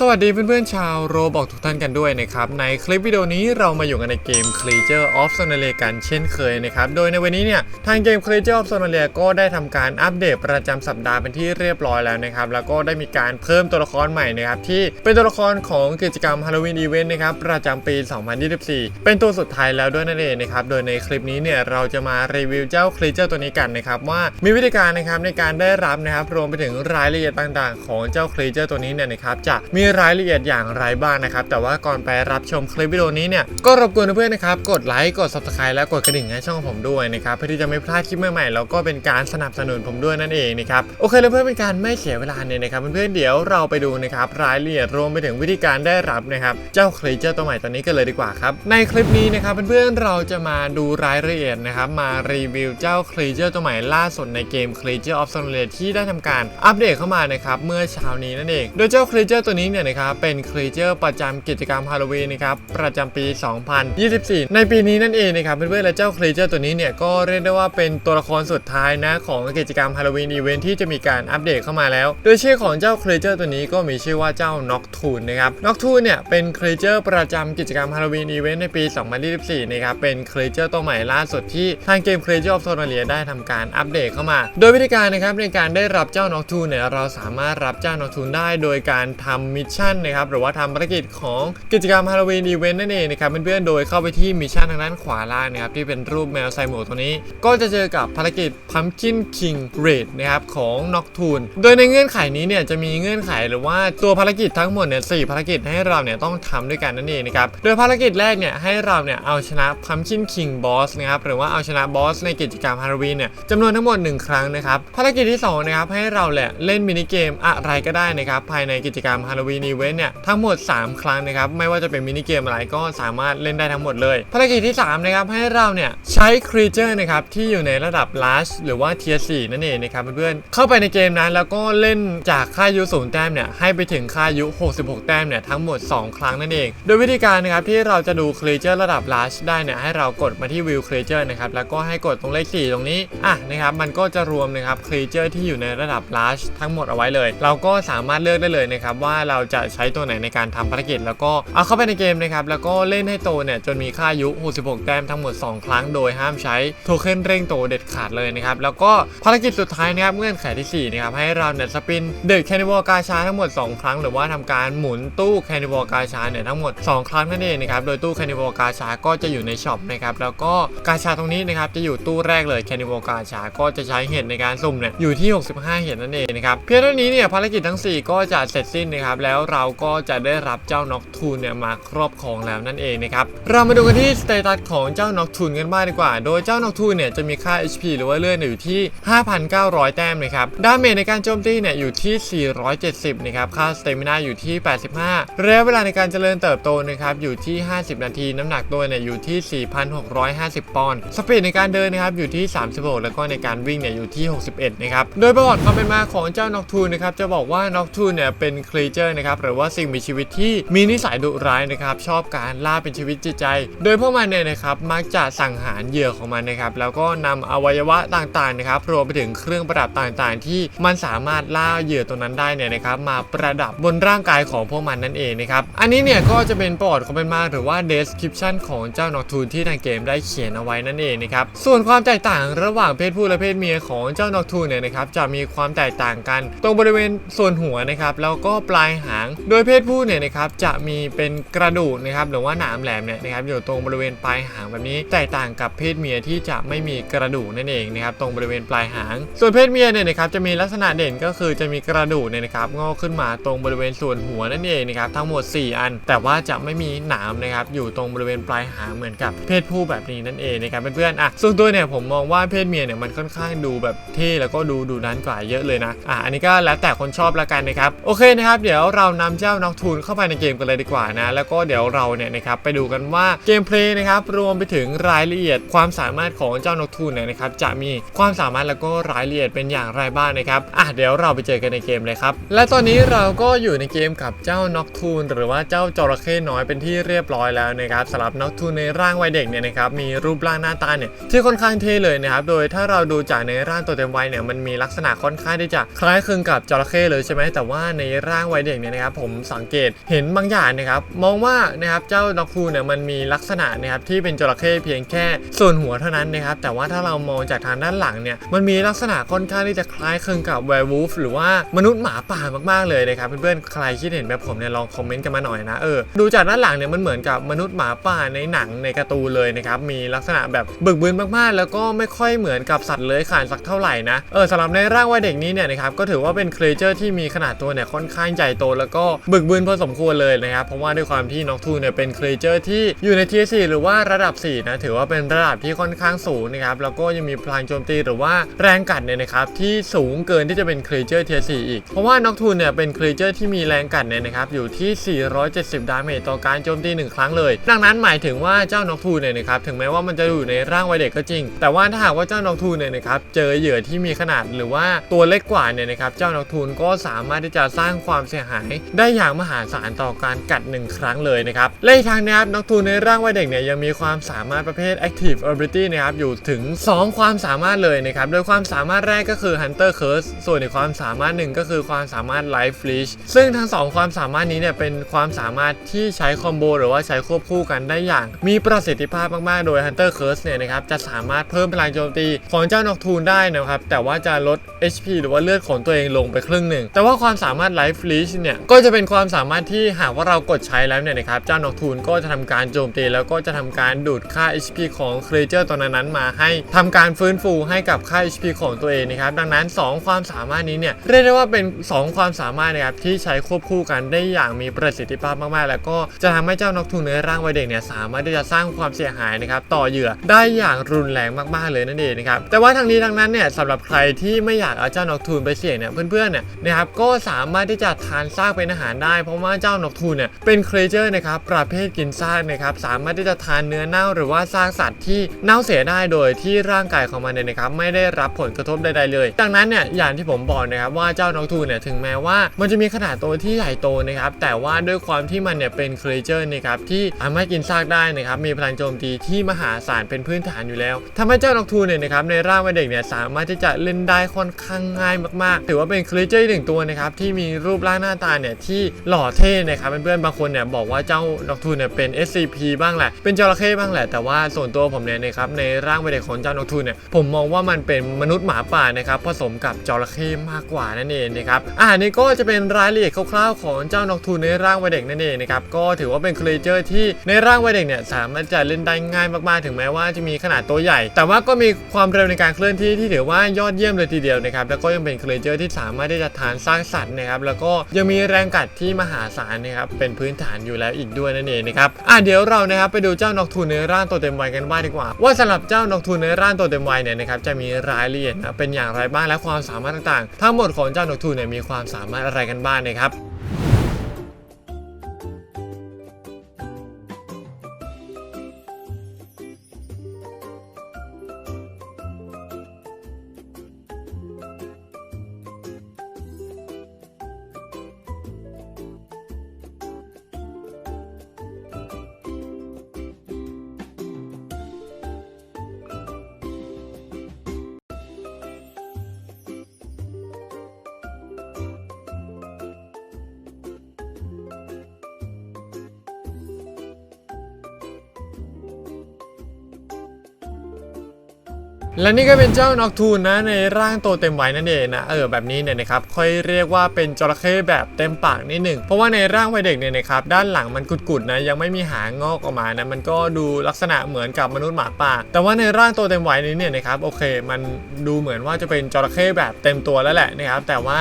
สวัสดีเพื่อนๆชาวโรบอกทุกท่านกันด้วยนะครับ ในคลิปวิดีโอนี้เรามาอยู่กันในเกม Creature of Sonalia กันเช่นเคยนะครับ โดยในวันนี้เนี่ย ทางเกม Creature of Sonalia ก็ได้ทำการอัปเดตประจำสัปดาห์เป็นที่เรียบร้อยแล้วนะครับ แล้วก็ได้มีการเพิ่มตัวละครใหม่นะครับ ที่เป็นตัวละครของกิจกรรม Halloween Event นะครับ ประจำปี 2024 เป็นตัวสุดท้ายแล้วด้วยนั่นเองนะครับ โดยในคลิปนี้เนี่ยเราจะมารีวิวเจ้า Creature ตัวนี้กันนะครับว่ามีวิธีการนะครับในการได้รับนะครับรวมไปถึงรายละเอียดต่างๆ ของเจ้า Creature ตัวนี้เนี่ยนะครับจะมีรายละเอียดอย่างไรบ้างนะครับ แต่ว่าก่อนไปรับชมคลิปวิดีโอนี้เนี่ย ก็รบกวนเพื่อนๆนะครับ กดไลค์ กด Subscribe และกดกระดิ่งให้ช่องผมด้วยนะครับ เพื่อที่จะไม่พลาดคลิปใหม่ๆ แล้วก็เป็นการสนับสนุนผมด้วยนั่นเองนะครับ โอเคแล้วเพื่อเป็นการไม่เสียเวลาเนี่ยนะครับ เพื่อนๆ เดี๋ยวเราไปดูนะครับรายละเอียดรวมไปถึงวิธีการได้รับนะครับ เจ้า Creature ตัวใหม่ตัวนี้กันเลยดีกว่าครับ ในคลิปนี้นะครับเพื่อนๆ เราจะมาดูรายละเอียดนะครับ มารีวิวเจ้า Creature ตัวใหม่ล่าสุดในเกม Creature of Sonalia ที่ได้ทำการอัปเดตเข้ามานะครับเมื่อเช้านี้นั่นเอง โดยเจ้า Creature ตัวนี้เนี่ยนะครับเป็น Creature ประจำกิจกรรมฮาโลวีนนะครับประจำปี 2024 ในปีนี้นั่นเองนะครับเพื่อนๆและเจ้า Creature ตัวนี้เนี่ยก็เรียกได้ว่าเป็นตัวละครสุดท้ายนะของกิจกรรมฮาโลวีนอีเวนท์ที่จะมีการอัปเดตเข้ามาแล้ว โดยชื่อของเจ้า Creature ตัวนี้ก็มีชื่อว่าเจ้า Nocturne นะครับ Nocturne เนี่ยเป็น Creature ประจำกิจกรรมฮาโลวีนอีเวนท์ในปี 2024 นะครับเป็น Creature ตัวใหม่ล่าสุดที่ทางเกม Creature of Sonalia ได้ทำการอัปเดตเข้ามา โดยวิธีการนะครับในการได้รับเจ้า Nocturne เนี่ยเราสามารถรับเจ้า Nocturne ได้ โดยการทำมิชชั่นนะครับหรือว่าทำภารกิจของกิจกรรมฮาโลวีนอีเวนต์นั่นเองนะครับเพื่อนๆโดยเข้าไปที่มิชชั่นทางด้านขวาล่างนะครับที่เป็นรูปแมวใส่หมวกตัวนี้ ก็จะเจอกับภารกิจ Pumpkin King Raid นะครับของ Nocturne โดยในเงื่อนไขนี้เนี่ยจะมีเงื่อนไขหรือว่าตัวภารกิจทั้งหมดเนี่ยสภารกิจให้เราเนี่ยต้องทำด้วยกันนั่นเองนะครับโดยภารกิจแรกเนี่ยให้เราเนี่ยเอาชนะ Pumpkin King Boss นะครับหรือว่าเอาชนะบอสในกิจกรรมฮาโลวีนเนี่ยจำนวนทั้งหมด 1 ครั้งนะครับภารกิจที่สองนะครับให้เราแหละเล่นมินิเกมอะไรก็ได้นะครับภายในกิจกรรมฮาโลวีนอีเวนเนี่ยทั้งหมด 3 ครั้งนะครับไม่ว่าจะเป็นมินิเกมอะไรก็สามารถเล่นได้ทั้งหมดเลยภารกิจที่3นะครับให้เราเนี่ยใช้ครีเจอร์นะครับที่อยู่ในระดับ Large หรือว่า Tier 4นั่นเองนะครับเพื่อนๆเข้าไปในเกมนั้นแล้วก็เล่นจากค่ายุศูนย์แต้มเนี่ยให้ไปถึงค่ายุ 66 แต้มเนี่ยทั้งหมด 2 ครั้งนั่นเอง โดยวิธีการนะครับที่เราจะดูครีเจอร์ระดับ Large ได้เนี่ยให้เรากดมาที่วิวครีเจอร์นะครับแล้วก็ให้กดตรงเลข 4 ตรงนี้อะนะครับมันก็จะรวมนะครับครีเจอร์ที่อยู่ในระดับ Large ทั้งหมดเอาไว้เลย เราก็สามารถเลือกได้เลยนะครับว่าเราจะใช้ตัวไหนในการทำภารกิจ แล้วก็เอาเข้าไปในเกมนะครับแล้วก็เล่นให้โตเนี่ยจนมีค่าอายุ 66 แต้มทั้งหมด 2 ครั้งโดยห้ามใช้โทเค็นเร่งโตเด็ดขาดเลยนะครับแล้วก็ภารกิจสุดท้ายนะครับเงื่อนไขที่4นะครับให้เราเนี่ยสปินเดอะแคนิวอลกาชาทั้งหมด 2 ครั้ง หรือว่าทำการหมุนตู้แคนิวอลกาชาเนี่ยทั้งหมด 2 ครั้งนั่นเองนะครับโดยตู้แคนิวอลกาชาก็จะอยู่ในช็อปนะครับแล้วก็กาชาตรงนี้นะครับจะอยู่ตู้แรกเลยแคนิวอลกาชาก็จะใช้เห็ดในการสุ่มเนี่ยอยู่ที่ 65 เห็ดนั่นเองนะครับเพียงเท่านี้เนี่ยภารกิจทั้ง 4 ก็จะเสร็จสิ้นนะครับแล้วเราก็จะได้รับเจ้าน็อกทูนเนี่ยมาครอบครองแล้วนั่นเองนะครับเรามาดูกันที่สเตตัสของเจ้าน็อกทูนกันบ้างดีกว่า โดยเจ้าน็อกทูนเนี่ยจะมีค่า HP หรือว่าเลือดเนี่ยอยู่ที่ 5,900 แต้มนะครับดาเมจในการโจมตีเนี่ยอยู่ที่ 470นะครับค่าสเตมินาอยู่ที่ 85ระยะเวลาในการเจริญเติบโตนะครับอยู่ที่ 50 นาที น้ำหนักตัวเนี่ยอยู่ที่ 4,650 ปอนด์สปีดในการเดินนะครับอยู่ที่ 36 แล้วก็ในการวิ่งเนี่ยอยู่ที่ 61นะครับโดยประวัติความเป็นมาของเจ้าน็อกทูนนะครับจะบอกว่าน็อกทูนเนี่ยเป็นครีเจอร์นะครับหรือว่าสิ่งมีชีวิตที่มีนิสัยดุร้ายนะครับชอบการล่าเป็นชีวิตจิตใจ โดยพวกมันเนี่ยนะครับมักจะสังหารเหยื่อของมันนะครับแล้วก็นำอวัยวะต่างๆนะครับรวมไปถึงเครื่องประดับต่างๆ ที่มันสามารถล่าเหยื่อตัวนั้นได้เนี่ยนะครับมาประดับบนร่างกายของพวกมันนั่นเองนะครับอันนี้เนี่ยก็จะเป็นประวัติความเป็นมาหรือว่า description ของเจ้านอกทูนที่ทางเกมได้เขียนเอาไว้นั่นเองนะครับส่วนความแตกต่างระหว่างเพศผู้และเพศเมียของเจ้านอกทูนเนี่ยนะครับจะมีความแตกต่างกัน ตรงบริเวณส่วนหัวนะครับแล้วก็ปลายหาง โดยเพศผู้เนี่ยนะครับจะมีเป็นกระดูกนะครับหรือว่าหนามแหลมเนี่ยนะครับอยู่ตรงบริเวณปลายหางแบบนี้ แตกต่างกับเพศเมียที่จะไม่มีกระดูกนั่นเองนะครับตรงบริเวณปลายหาง ส่วนเพศเมียเนี่ยนะครับจะมีลักษณะเด่นก็คือจะมีกระดูกเนี่ยนะครับงอกขึ้นมาตรงบริเวณส่วนหัวนั่นเองนะครับทั้งหมด 4 อัน แต่ว่าจะไม่มีหนามนะครับอยู่ตรงบริเวณปลายหางเหมือนกับเพศผู้แบบนี้นั่นเองนะครับเพื่อนๆอะส่วนตัวเนี่ยผมมองว่าเพศเมียเนี่ยมันค่อนข้างดูแบบเท่แล้วก็ดูดูนั้นกว่าเยอะเลยนะอะอันนี้ก็แล้วแต่คนชอบละกันนะครับโอเคนะครับเดี๋ยวเรานำเจ้าน็อกทูนเข้าไปในเกมกันเลยดีกว่านะ แล้วก็เดี๋ยวเราเนี่ยนะครับไปดูกันว่าเกมเพลย์นะครับรวมไปถึงรายละเอียดความสามารถของเจ้านกทูนเนี่ยนะครับจะมีความสามารถแล้วก็รายละเอียดเป็นอย่างไรบ้างนะครับอะเดี๋ยวเราไปเจอกันในเกมเลยครับและตอนนี้เราก็อยู่ในเกมกับเจ้านกทูนหรือว่าเจ้าจระเข้น้อยเป็นที่เรียบร้อยแล้วนะครับสำหรับนกทูนในร่างวัยเด็กเนี่ยนะครับมีรูปร่างหน้าตาเนี่ยที่ค่อนข้างเท่เลยนะครับโดยถ้าเราดูจากในร่างตัวเต็มวัยเนี่ยมันมีลักษณะค่อนข้างที่จะคล้ายคลึงกับจระเข้เลยใช่ไหมแต่ว่าในร่างวัยเด็กเนี่ยนะครับผมสังเกตเห็นบางอย่างนะครับมองว่านะครับเจ้าด็อกฟูเนี่ยมันมีลักษณะนะครับที่เป็นจระเข้เพียงแค่ส่วนหัวเท่านั้นนะครับแต่ว่าถ้าเรามองจากทางด้านหลังเนี่ยมันมีลักษณะค่อนข้างที่จะคล้ายคลึงกับแวร์วูฟหรือว่ามนุษย์หมาป่ามากๆเลยนะครับเพื่อนๆใครคิดเห็นแบบผมเนี่ยลองคอมเมนต์กันมาหน่อยนะเออดูจากด้านหลังเนี่ยมันเหมือนกับมนุษย์หมาป่าในหนังในการ์ตูนเลยนะครับมีลักษณะแบบบึกบึนมากๆ แล้วก็ไม่ค่อยเหมือนกับสัตว์เลื้อยคลานสักเท่าไหร่นะเออสำหรับในร่างวัยเด็กนี้เนี่ยนะครับก็ถือว่าเป็นครีเจอร์ที่มีขนาดตัวเนี่ยค่อนข้างใหญ่โตแล้วก็บึกบึนพอสมควรเลยนะครับ เพราะว่าด้วยความที่น็อกทูเนี่ยเป็นครีเจอร์ที่อยู่ใน Tier 4หรือว่าระดับ 4 นะ ถือว่าเป็นระดับที่ค่อนข้างสูงนะครับ แล้วก็ยังมีพลังโจมตีหรือว่าแรงกัดเนี่ยนะครับที่สูงเกินที่จะเป็นครีเจอร์ Tier 4อีก เพราะว่าน็อกทูเนี่ยเป็นครีเจอร์ที่มีแรงกัดเนี่ยนะครับอยู่ที่ 470 ดาเมจต่อการโจมตี 1 ครั้งเลย ดังนั้นหมายถึงว่าเจ้าน็อกทูเนี่ยนะครับถึงแม้ว่ามันจะอยู่ในร่างวัยเด็กก็จริง แต่ว่าถ้าหากว่าเจ้าน็อกทูเนี่ยนะครับเจอเหยื่อที่มีขนาดหรือว่าตัวเล็กกว่าเนี่ยนะครับเจ้าน็อกทูนก็สามารถที่จะสร้างความเสียหายได้อย่างมหาศาลต่อการกัด 1 ครั้งเลยนะครับและอีกทางนะครับน็อกทูนในร่างวัยเด็กเนี่ยยังมีความสามารถประเภท Active Ability นะครับอยู่ถึง 2 ความสามารถเลยนะครับโดยความสามารถแรกก็คือ Hunter Curse ส่วนอีกความสามารถหนึ่งก็คือความสามารถ Life Leash ซึ่งทั้งสองความสามารถนี้เนี่ยเป็นความสามารถที่ใช้คอมโบหรือว่าใช้ควบคู่กันได้อย่าง มีประสิทธิภาพมากๆ โดย Hunter Curse เนี่ยนะครับจะสามารถเพิ่มพลังโจมตีของเจ้านอกทูนได้นะครับแต่ว่าจะลด HP หรือว่าเลือดของตัวเองลงไปครึ่งหนึ่งแต่ว่าความสามารถ Life Leash เนี่ยก็จะเป็นความสามารถที่หากว่าเรากดใช้แล้วเนี่ยนะครับเจ้านกทูนก็จะทำการโจมตี แล้วก็จะทำการดูดค่า HP ของครีเจอร์ตัวนั้นมาให้ทำการฟื้นฟูให้กับค่า HP ของตัวเองนะครับดังนั้น 2 ความสามารถนี้เนี่ยเรียกได้ว่าเป็น 2 ความสามารถนะครับที่ใช้ควบคู่กันได้อย่างมีประสิทธิภาพมากๆ แล้วก็จะทำให้เจ้านกทูนในร่างวัยเด็กเนี่ยสามารถที่จะสร้างความเสียหายนะครับต่อเหยื่อได้อย่างรุนแรงมากๆเลยนั่นเองนะครับแต่ว่าทางนี้ทางนั้นเนี่ยสำหรับใครที่ไม่อยากเอาเจ้านกทูนไปเสี่ยงเนี่ยเพื่อนๆเนี่ยนะครับก็สามารถที่จะทานซากเป็นอาหารได้ เพราะว่าเจ้านกทูนเนี่ยเป็นครีเจอร์นะครับประเภทกินซากนะครับสามารถที่จะทานเนื้อเน่าหรือว่าซากสัตว์ที่เน่าเสียได้โดยที่ร่างกายของมันเนี่ยนะครับไม่ได้รับผลกระทบใดๆเลย ดังนั้นเนี่ยอย่างที่ผมบอกนะครับว่าเจ้านกทูนเนี่ยถึงแม้ว่ามันจะมีขนาดตัวที่ใหญ่โตนะครับแต่ว่าด้วยความที่มันเนี่ยเป็นครีเจอร์นะครับที่สามารถกินซากได้นะครับมีพลังโจมตีที่มหาศาลเป็นพื้นฐานอยู่แล้วทำให้เจ้านกทูนเนี่ยนะครับในร่างวัยเด็กเนี่ยสามารถที่จะเล่นได้ค่อนข้างง่ายมากๆ ถือว่าเป็นครีเจอร์หนึ่งตัวนะครับที่มีรูปร่างหน้าตาเนี่ยที่หล่อเท่นะครับเพื่อนๆบางคนเนี่ยบอกว่าเจ้านกทูนเนี่ยเป็น SCP บ้างแหละ เป็นจระเข้บ้างแหละ แต่ว่าส่วนตัวผมเนี่ยนะครับในร่างวัยเด็กของเจ้านกทูนเนี่ยผมมองว่ามันเป็นมนุษย์หมาป่านะครับผสมกับจระเข้มากกว่านั่นเองนะครับอ่านี่ก็จะเป็นรายละเอียดคร่าวๆของเจ้านกทูนในร่างวัยเด็กนั่นเองนะครับก็ถือว่าเป็นครีเจอร์ที่ในร่างวัยเด็กเนี่ยสามารถจะเล่นได้ง่ายมากๆ ถึงแม้ว่าจะมีขนาดตัวใหญ่ แต่ว่าก็มีความเร็วในการเคลื่อนที่ที่ถือว่ายอดเยี่ยมเลยทีเดียวนะครับแล้วก็ยังเป็นครีเจอร์ที่สามารถที่จะทานสร้างสัตว์นะครับแล้วก็ยังมีีแรงกัดที่มหาศาลนะครับเป็นพื้นฐานอยู่แล้วอีกด้วยนั่นเองนะครับอะเดี๋ยวเรานะครับไปดูเจ้านกทูนในร่างตัวเต็มวัยกันบ้างดีกว่า ว่าสำหรับเจ้านกทูนในร่างตัวเต็มวัยเนี่ยนะครับจะมีรายละเอียดนะเป็นอย่างไรบ้างและความสามารถต่างๆ ทั้งหมดของเจ้านกทูนเนี่ยมีความสามารถอะไรกันบ้างนะครับ และนี่ก็เป็นเจ้านอกทูนนะในร่างโตเต็มวัยนั่นเองนะเออแบบนี้เนี่ยนะครับค่อยเรียกว่าเป็นจระเข้แบบเต็มปากนิดหนึ่งเพราะว่าในร่างวัยเด็กเนี่ยนะครับด้านหลังมันกุดๆนะยังไม่มีหางงอกออกมานะมันก็ดูลักษณะเหมือนกับมนุษย์หมาป่า แต่ว่าในร่างโตเต็มวัยนี้เนี่ยนะครับโอเค มันดูเหมือนว่าจะเป็นจระเข้แบบเต็มตัวแล้วแหละนะครับแต่ว่า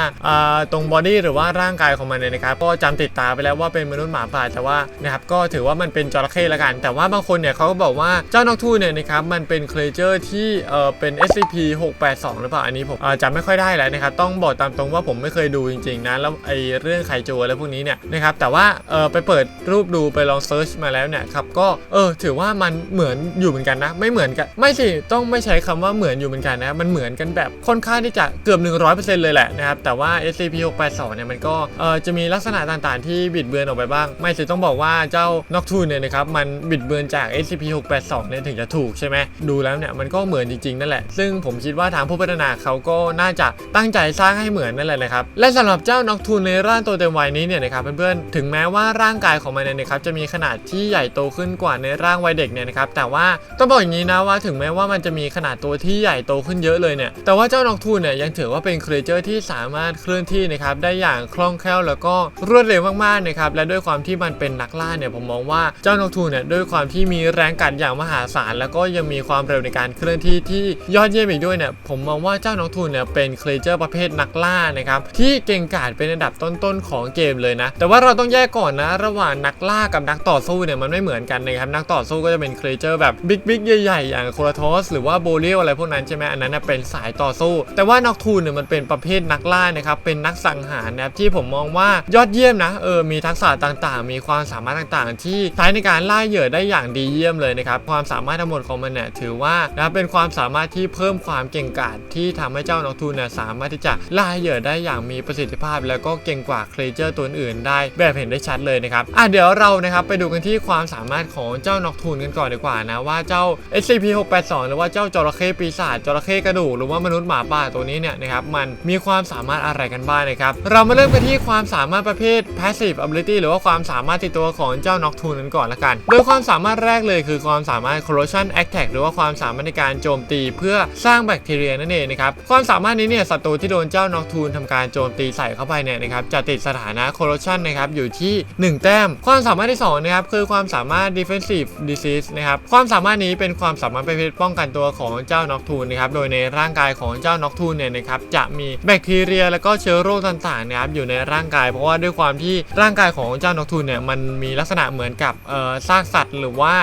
ตรงบอดี้หรือว่าร่างกายของมันเนี่ยนะครับก็จำติดตาไปแล้วว่าเป็นมนุษย์หมาป่า แต่ว่านะครับก็ถือว่ามันเป็นจระเข้ละกัน แต่ว่าบางคนเนี่ยเขาก็บอกว่าเจ้านกทูนเนี่ยนะครับมันเป็นเครเจอร์ที่เอเป็น SCP 682 หรือเปล่า อันนี้ผมจำไม่ค่อยได้แล้วนะครับ ต้องบอกตามตรงว่าผมไม่เคยดูจริงๆนะ แล้วไอ้เรื่องไคจูอะไรพวกนี้เนี่ยนะครับ แต่ว่าเออไปเปิดรูปดูไปลองเซิร์ชมาแล้วเนี่ยครับก็เออถือว่ามันเหมือนอยู่เหมือนกันนะ ไม่เหมือนกัน ไม่สิ ต้องไม่ใช้คำว่าเหมือนอยู่เหมือนกันนะ มันเหมือนกันแบบค่อนข้างที่จะเกือบ 100%เลยแหละนะครับ แต่ว่า SCP 682 เนี่ยมันก็เออจะมีลักษณะต่างๆ ที่บิดเบือนออกไปบ้าง ไม่สิต้องบอกว่าเจ้านอกทูนเนี่ยนะครับมันบิดเบือนจาก SCP 682 เนี่ยถึงจะถูกใช่ไหมดูแล้วเนี่ยมันก็เหมือนจริงงนั่นแหละ ซึ่งผมคิดว่าทางผู้พัฒนาเขาก็น่าจะตั้งใจสร้างให้เหมือนนั่นแหละนะครับ และสำหรับเจ้านอกทูนในร่างตัวเต็มวัยนี้เนี่ยนะครับเพื่อนๆ ถึงแม้ว่าร่างกายของมันเนี่ยนะครับจะมีขนาดที่ใหญ่โตขึ้นกว่าในร่างวัยเด็กเนี่ยนะครับ แต่ว่าต้องบอกอย่างนี้นะว่าถึงแม้ว่ามันจะมีขนาดตัวที่ใหญ่โตขึ้นเยอะเลยเนี่ย แต่ว่าเจ้านอกทูนเนี่ยยังถือว่าเป็นครีเจอร์ที่สามารถเคลื่อนที่นะครับได้อย่างคล่องแคล่วแล้วก็รวดเร็วมากๆนะครับ และด้วยความที่มันเป็นนักล่าเนี่ยผมมองว่าเจ้านกทูนเนี่ยด้วยความที่มีแรงกัดอย่างมหาศาล แล้วก็ยังมีความเร็วในการเคลื่อนที่ที่ยอดเยี่ยมอีกด้วยเนี่ยผมมองว่าเจ้านกทูนเนี่ยเป็นครีเจอร์ประเภทนักล่านะครับที่เก่งกาจเป็นอันดับต้นๆของเกมเลยนะ แต่ว่าเราต้องแยกก่อนนะ ระหว่างนักล่ากับนักต่อสู้เนี่ยมันไม่เหมือนกันนะครับนักต่อสู้ก็จะเป็นครีเจอร์แบบบิ๊กบิ๊กใหญ่ๆอย่างโครโทสหรือว่าโบเลียอะไรพวกนั้นใช่ไหมอันนั้นเป็นสายต่อสู้ แต่ว่านกทูนเนี่ยมันเป็นประเภทนักล่านะครับเป็นนักสังหารนะครับที่ผมมองว่ายอดเยี่ยมนะเออมีทักษะต่างๆ มีความสามารถต่างๆ ที่ใช้ในการล่าเหยื่อได้อย่างดีเยี่ยมเลยนะครับความสามารถทั้งหมดของมันเนี่ยถือว่านะเป็นความสาามารถที่เพิ่มความเก่งกาจที่ทำให้เจ้านกทูนเนี่ยสามารถที่จะล่าเหยื่อได้อย่างมีประสิทธิภาพ แล้วก็เก่งกว่าครีเจอร์ตัวอื่นได้แบบเห็นได้ชัดเลยนะครับอะเดี๋ยวเรานะครับไปดูกันที่ความสามารถของเจ้านกทูนกันก่อนดีกว่านะว่าเจ้า SCP-682 หรือว่าเจ้าจระเข้ปีศาจจระเข้กระดูกหรือว่ามนุษย์หมาป่าตัวนี้เนี่ยนะครับมันมีความสามารถอะไรกันบ้างนะครับเรามาเริ่มกันที่ความสามารถประเภท passive ability หรือว่าความสามารถติดตัวของเจ้านกทูนนั้นก่อนละกัน โดยความสามารถแรกเลยคือความสามารถ corrosion attack หรือว่าความสามารถในการโจมตีเพื่อสร้างแบคทีเรียนั่นเองนะครับความสามารถนี้เนี่ยศัตรูที่โดนเจ้านกทูนทำการโจมตีใส่เข้าไปเนี่ยนะครับจะติดสถานะ corrosion นะครับอยู่ที่ 1 แต้ม ความสามารถที่2นะครับคือความสามารถ defensive disease นะครับความสามารถนี้เป็นความสามารถประเภทป้องกันตัวของเจ้านกทูนนะครับโดยในร่างกายของเจ้านกทูนเนี่ยนะครับจะมีแบคทีเรีย แล้วก็เชื้อโรคต่างๆนะครับอยู่ในร่างกายเพราะว่าด้วยความที่ร่างกายของเจ้านกทูนเนี่ยมันมีลักษณะเหมือนกับซากสัตว์ หรือว่า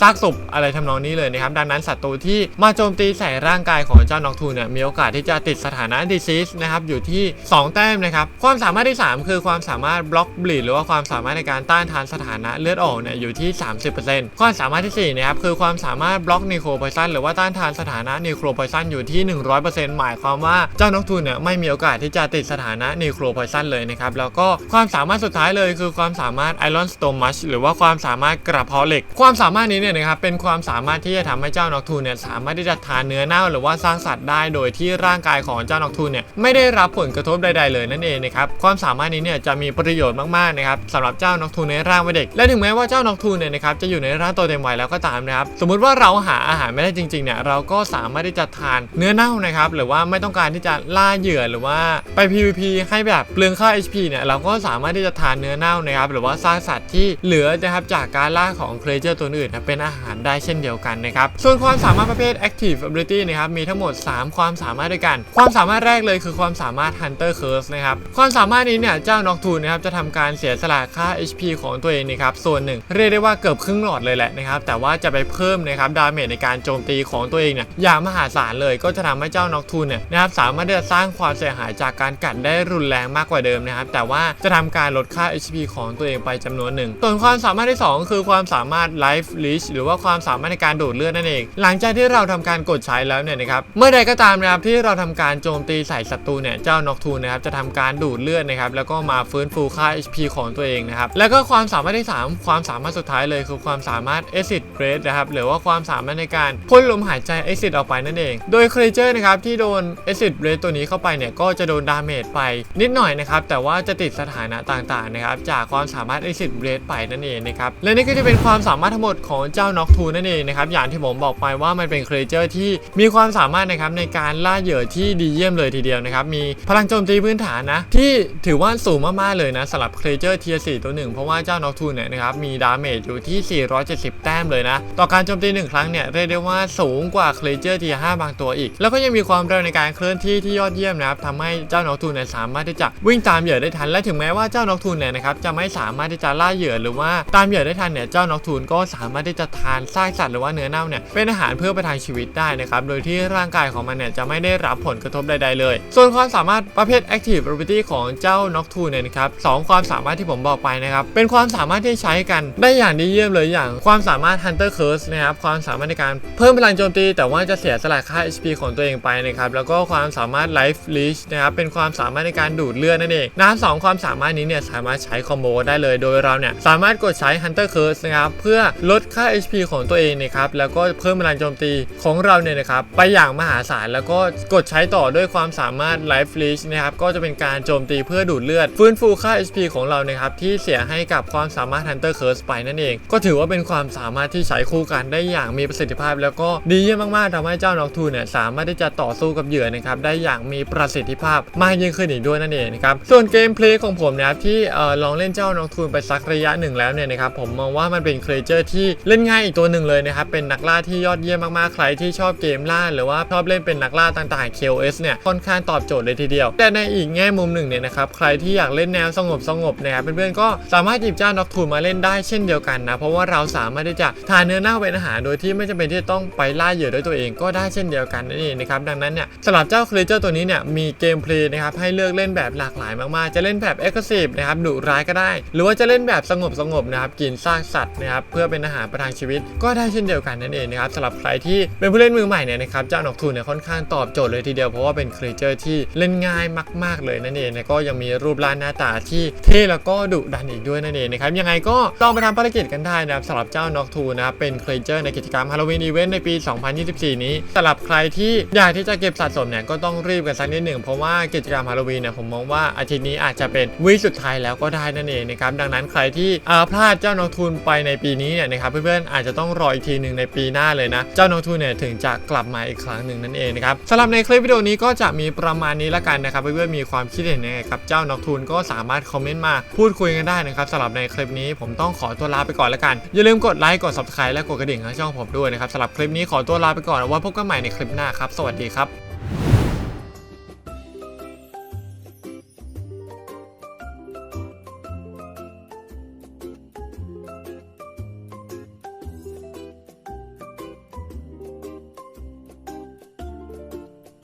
ซากศพอะไรทำนองนี้เลยนะครับดังนั้นศัตรูที่มาโจมตีใส่ร่างกายของเจ้านกทูนเนี่ยมีโอกาสที่จะติดสถานะ disease นะครับอยู่ที่ 2 แต้มนะครับความสามารถที่ 3 คือความสามารถบล็อกบลีดหรือว่าความสามารถในการต้านทานสถานะเลือดออกเนี่ยอยู่ที่ 30%ความสามารถที่4นะครับคือความสามารถบล็อกนิโครไพซันหรือว่าต้านทานสถานะนิโครไพซันอยู่ที่ 100%หมายความว่าเจ้านกทูนเนี่ยไม่มีโอกาสที่จะติดสถานะนิโครไพซันเลยนะครับแล้วก็ความสามารถสุดท้ายเลยคือความสามารถไอรอนสโตมัชหรือว่าความสามารถกระเพาะเหล็ก ความสามารถนี้เนี่ยนะครับเป็นความสามารถที่จะทำให้เจ้านกทูนเนี่ยสามารถที่จะทานเนื้อเน่าหรือว่าสร้างสัตว์ได้โดยที่ร่างกายของเจ้านกทูนเนี่ยไม่ได้รับผลกระทบใด ๆ เลยนั่นเองนะครับความสามารถนี้เนี่ยจะมีประโยชน์มากๆนะครับสำหรับเจ้านกทูนในร่างวัยเด็ก และถึงแม้ว่าเจ้านกทูนเนี่ยนะครับจะอยู่ในร่างโตเต็มวัยแล้วก็ตามนะครับสมมุติว่าเราหาอาหารไม่ได้จริงๆเนี่ยเราก็สามารถที่จะทานเนื้อเน่านะครับหรือว่าไม่ต้องการที่จะล่าเหยื่อหรือว่าไป PVP ให้แบบเปลืองค่า HP เนี่ยเราก็สามารถที่จะทานเนื้อเน่านะครับหรือว่าซากสัตว์ที่เหลือนะครับจากการล่าของเครเจอร์ตัวอื่นเป็นอาหารได้เช่นเดียวกันนะครับส่วนความสามารถประเภท Active Ability นะครับมีทั้งหมด 3 ความสามารถด้วยกัน ความสามารถแรกเลยคือความสามารถ Hunter Curse นะครับความสามารถนี้เนี่ยเจ้านกทูนนะครับจะทำการเสียสละค่า HP ของตัวเองนะครับส่วนหนึ่ง เรียกได้ว่าเกือบครึ่งหลอดเลยแหละนะครับแต่ว่าจะไปเพิ่มนะครับดาเมจในการโจมตีของตัวเองเนี่ยอย่างมหาศาลเลยก็จะทำให้เจ้านกทูนเนี่ยนะครับสามารถที่จะสร้างความเสียหายจากการกัดได้รุนแรงมากกว่าเดิมนะครับแต่ว่าจะทำการลดค่า HP ของตัวเองไปจำนวนหนึ่งส่วนความสามารถที่ 2 คือความสามารถ Life Leech หรือว่าความสามารถในการดูดเลือดนั่นเอง หลังจากที่เราทำการกดใช้แล้วเนี่ยนะครับเมื่อใดก็ตามนะครับที่เราทำการโจมตีใส่ศัตรูเนี่ยเจ้านกทูนนะครับจะทำการดูดเลือดนะครับแล้วก็มาฟื้นฟูค่า HP ของตัวเองนะครับแล้วก็ความสามารถที่ 3 ความสามารถสุดท้ายเลยคือความสามารถ Acid Breath นะครับหรือว่าความสามารถในการพ่นลมหายใจ Acid ออกไปนั่นเอง โดย Creature นะครับที่โดน Acid Breath ตัวนี้เข้าไปเนี่ยก็จะโดนดาเมจไปนิดหน่อยนะครับแต่ว่าจะติดสถานะต่างๆนะครับจากความสามารถ Acid Breath ไปนั่นเองนะครับและนี่ก็จะเป็นความสามารถทั้งหมดของเจ้า Knock 2นั่นเองนะครับอย่างที่ผมบอกไปว่ามันเป็น Creature ที่มีความสามารถนะครับในการล่าเหยื่อที่ดีเยี่ยมเลยทีเดียวนะครับ มีพลังโจมตีพื้นฐานนะ ที่ถือว่าสูงมากๆเลยนะสำหรับ Creature Tier 4ตัวหนึ่งเพราะว่าเจ้า Knock 2เนี่ยนะครับมีดาเมจอยู่ที่ 470 แต้มเลยนะ ต่อการโจมตีหนึ่งครั้งเนี่ยเรียกได้ว่าสูงกว่า Creature Tier 5บางตัวอีก แล้วก็ยังมีความเร็วในการเคลื่อนที่ที่ยอดเยี่ยมนะครับทำให้เจ้า Knock 2เนี่ยสามารถที่จะวิ่งตามเหยื่อได้ทันและถึงแม้ว่าเจ้า Knock 2เนี่ยนะครับจะไม่สามารถที่จะล่าเหยื่อหรือว่าตามเหยื่อได้ทันเนี่ยเจ้า Knock 2ก็สามารถที่จะทานซากสัตว์หรือว่าเนื้อเน่าเนี่ยเป็นอาหารเพื่อประทังชีวิตได้นะครับ โดยที่ร่างกายของมันเนี่ยจะไม่ได้รับผลกระทบใด ๆ เลย ส่วนความสามารถประเภท Active Ability ของเจ้า Knock 2เนี่ยนะครับสองความสามารถที่ผมบอกไปนะครับ เป็นความสามารถที่ใช้กันได้อย่างดีเยี่ยมเลยอย่างความสามารถ Hunter Curse นะครับ ความสามารถในการเพิ่มพลังโจมตี แต่ว่าจะเสียสละค่า HP ของตัวเองไปนะครับ แล้วก็ความสามารถ Life Leech นะครับ เป็นความสามารถในการดูดเลือดนั่นเองนะสองความสามารถนี้เนี่ยสามารถใช้คอมโบได้เลย โดยเราเนี่ยสามารถกดใช้ Hunter Curse นะครับ เพื่อลดค่า HP ของตัวเองนะครับ แล้วก็เพิ่มพลังโจมตีของเราเนี่ยนะครับไปอย่างมหาศาลแล้วก็กดใช้ต่อด้วยความสามารถ Life Leech นะครับก็จะเป็นการโจมตีเพื่อดูดเลือด ฟื้นฟูค่า HP ของเรานะครับที่เสียให้กับความสามารถ Hunter Curse ไปนั่นเอง ก็ถือว่าเป็นความสามารถที่ใช้คู่กันได้อย่างมีประสิทธิภาพ แล้วก็ดีเยี่ยมมากๆทำให้เจ้าน็อกทูเนี่ยสามารถที่จะต่อสู้กับเหยื่อนะครับได้อย่างมีประสิทธิภาพมากยิ่งขึ้นอีกด้วยนั่นเองนะครับส่วนเกมเพลย์ของผมนะครับที่ออลองเล่นเจ้าน็อกทูไปสักระยะหนึ่งแล้วเนี่ยนะครับผมมองว่ามันเป็นเครเจอร์ที่เล่นง่ายอีกตัวหนึ่งเลยนะครับเป็นนักล่าที่ยอดเยี่ยมมากๆใครที่ชอบเกมล่าหรือว่าชอบเล่นเป็นนักล่าต่างๆ KOS เนี่ยค่อนข้างตอบโจทย์เลยทีเดียว แต่ในอีกแง่มุมหนึ่งเนี่ยนะครับใครที่อยากเล่นแนวสงบสงบนะครับเพื่อนๆก็สามารถหยิบเจ้าน็อกทูมาเล่นได้เช่นเดียวกันนะเพราะว่าเราสามารถที่จะทานเนื้อเน่าเป็นอาหารโดยที่ไม่จำเป็นที่จะต้องไปล่าเหยื่อด้วยตัวเองก็ได้เช่นเดียวกันนั่นเองนะครับดังนั้นเนี่ยสำหรับเจ้าครีเจอร์ตัวนี้เนี่ยมีเกมเพลย์นะครับให้เลือกเล่นแบบหลากหลายมากๆ จะเล่นแบบเอ็กซ์ซีฟนะครับดุร้ายก็ได้ หรือว่าจะเล่นแบบสงบสงบนะครับกินซากสัตว์นะครับเพื่อเป็นอาหารประทังชีวิต ก็ได้เช่นเดียวกันนั่นเองนะครับสำหรับใครที่เป็นผู้เล่นมือใหม่เนี่ยนะครับเจ้าหนอกทูเนี่ยค่อนข้างตอบโจทย์เลยทีเดียวเพราะว่าเป็นครีเจอร์ที่เล่นง่ายมาก ๆ เลยนั่นเองนะก็ยังมีรูปร่างหน้าตาที่เท่แล้วก็ดุดันอีกด้วยนั่นเองนะครับยังไงก็ลองไปทำภารกิจกันได้นะครับสำหรับเจ้านอกทูนะครับเป็นครีเจอร์ในกิจกรรมฮาโลวีนอีเวนต์ในปี 2024 นี้สำหรับใครที่อยากที่จะเก็บสะสมเนี่ยก็ต้องรีบกันสักนิดหนึ่งเพราะว่ากิจกรรมฮาโลวีนเนี่ยผมมองว่าอาทิตย์นี้อาจจะเป็นวีสุดท้ายแล้วก็ได้นั่นเองนะครับดังนั้นใครที่อ่าพลาดเจ้านอกทูไปในปีนี้เนี่ยนะครับเพื่อนๆอาจจะต้องรออีกทีหนึ่งในปีหน้าเลยนะเจ้านอกทูเนี่ยถึงจะกลับมาอีกครั้งหนึ่งนั่นเองนะครับสำหรับในคลิปวิดีโอนี้ก็จะมีประมาณนี้ละกันนะครับเพื่อนๆมีความคิดเห็นยังไงครับเจ้านกทูนก็สามารถคอมเมนต์มาพูดคุยกันได้นะครับสำหรับในคลิปนี้ผมต้องขอตัวลาไปก่อนละกัน อย่าลืมกดไลค์กด subscribe และกดกระดิ่งให้ช่องผมด้วยนะครับสำหรับคลิปนี้ขอตัวลาไปก่อนว่าไว้พบกันใหม่ในคลิปหน้าครับสวัสดีครับ